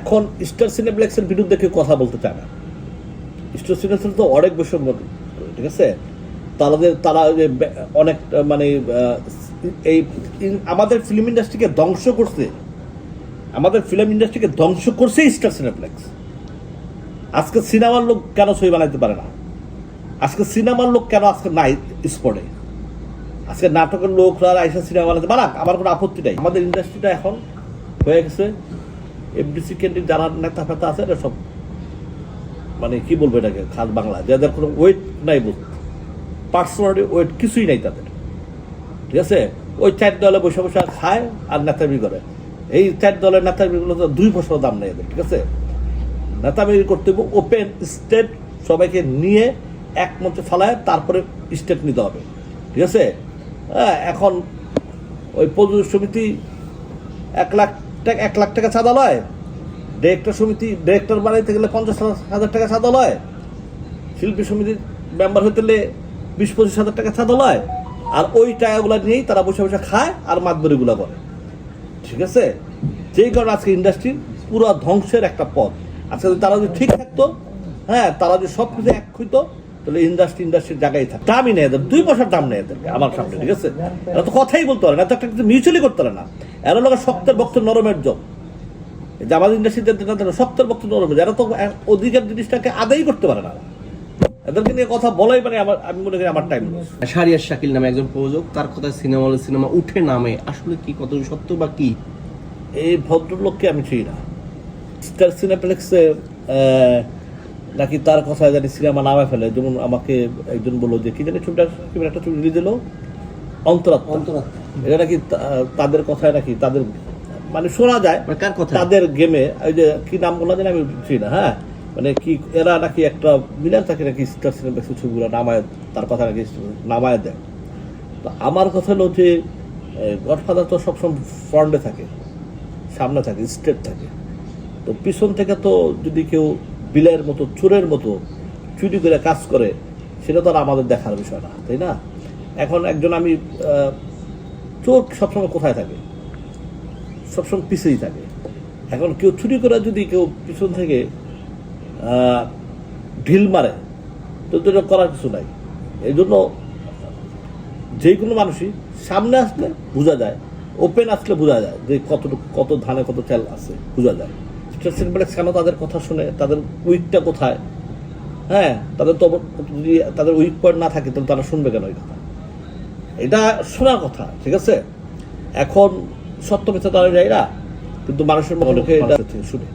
এখন স্টার সিনেপ্লেক্সের বিরুদ্ধে কেউ কথা বলতে চায় না। স্টার সিনেপ্লেক্স তো অনেক বৈষম্য, ঠিক আছে? তাদের, তারা অনেক মানে এই আমাদের ফিল্ম ইন্ডাস্ট্রিকে ধ্বংস করছে। আমাদের ফিল্ম ইন্ডাস্ট্রিকে ধ্বংস করছে স্টার সিনেপ্লেক্স। আজকে সিনেমার লোক কেন ছবি বানাইতে পারে না? আজকে সিনেমার লোক কেন আজকে নাই স্পটে আজকে নাটকের লোকরা আইসা সিনেমা বানাতে বানাক, আমার কোনো আপত্তি নাই। আমাদের ইন্ডাস্ট্রিটা এখন হয়ে গেছে এফডিসি কেন্দ্রিক যারা নেতা ফেতা আছে এটা সব মানে কি বলব এটাকে, খাস বাংলা। যাদের কোনো ওয়েট নাই বলতে পার্সোনালি ওয়েট কিছুই নাই তাদের। ঠিক আছে? ওই চার দলে বসে বসে খায় আর নেতামি করে। এই চার দলের নেতামিগুলো তো দুই বছর দাম নেই এদের, ঠিক আছে? নেতামি করতে হবে ওপেন স্টেট সবাইকে নিয়ে এক মঞ্চে ফেলায়, তারপরে স্টেট নিতে হবে। ঠিক আছে? হ্যাঁ এখন ওই প্রযোজক সমিতি এক লাখ টাকা, এক লাখ টাকা চাঁদা লয়। ডিরেক্টর সমিতি ডিরেক্টর বানাইতে গেলে পঞ্চাশ হাজার টাকা চাঁদা লয়। শিল্পী সমিতির মেম্বার হইতে গেলে বিশ, পঁচিশ হাজার টাকা চাঁদা লয়। আর ওই টাকাগুলো নিয়েই তারা বসে বসে খায় আর মাতবরিগুলো করে। ঠিক আছে? যেই কারণে আজকে ইন্ডাস্ট্রি পুরো ধ্বংসের একটা পথ। আজকে তারা যদি ঠিক থাকতো হ্যাঁ তারা যদি সব কিছু এক হইতো, তাহলে ইন্ডাস্ট্রি ইন্ডাস্ট্রির জায়গায় থাকতো দামই নেই এদের, দুই পয়সার দাম নেই এদেরকে, আমার সামনে, ঠিক আছে? এরা তো কথাই বলতে পারে না তো একটা কিছু মিউচুয়ালি করতে পারে না। এরা লোক শক্তের বক্ত নরমের জব জামাত ইন্ডাস্ট্রিতে শক্তের বক্ত নরমের এরা তো এক- অধিকার জিনিসটাকে আদায় করতে পারে না। এদেরকে নিয়ে কথা বলাই মানে আমার আমি মনে করি আমার টাইম শারিয়ার শাকিল নামে একজন প্রযোজক তার কথা সিনেমা হলে সিনেমা উঠে নামে। আসলে কি কত সত্য বা কি? এই ভদ্রলোককে আমি চিনি না। স্টার সিনেপ্লেক্সে নাকি তার কথা জানি সিনেমা নামে ফেলে। যেমন আমাকে একজন বলল যে কি জানি ছবিটা একটা ছবি রিলিজ দিল। অন্তরাত্মা। এটা নাকি তাদের কথায় নাকি তাদের মানে শোনা যায় মানে কার কথা তাদের গেমে ওই যে কি নাম বললাম জানি আমি চিনি না হ্যাঁ? মানে কি এরা নাকি একটা মিলার থাকে নাকি স্টার সিনেপ্লেক্স ছবিগুলো নামায় তার কথা নাকি নামায় দেয়। তো আমার কথা হলো যে গডফাদার তো সবসময় ফ্রন্টে থাকে সামনে থাকে স্টেট থাকে। তো পিছন থেকে তো যদি কেউ বিলের মতো চোরের মতো চুরি করে কাজ করে সেটা তো আর আমাদের দেখার বিষয় না তাই না? এখন একজন আমি চোর সবসময় কোথায় থাকে? সবসময় পিছেই থাকে। এখন কেউ চুরি করে যদি কেউ পিছন থেকে ঢিল মারে, তো এটা করার কিছু নাই। এই জন্য যে কোনো মানুষই সামনে আসলে বোঝা যায় ওপেন আসলে বোঝা যায় যে কতটুকু, কত ধানে কত চাল আছে, বোঝা যায়। সিম্পলেক্স কেন তাদের কথা শুনে, তাদের উইকটা কোথায়? হ্যাঁ তাদের তো যদি তাদের উইক পয়েন্ট না থাকে, তাহলে তারা শুনবে কেন ওই কথা? এটা শোনা কথা, ঠিক আছে? এখন সত্য মিথ্যা তারা যায় না, কিন্তু মানুষের মনে এটা শুনে।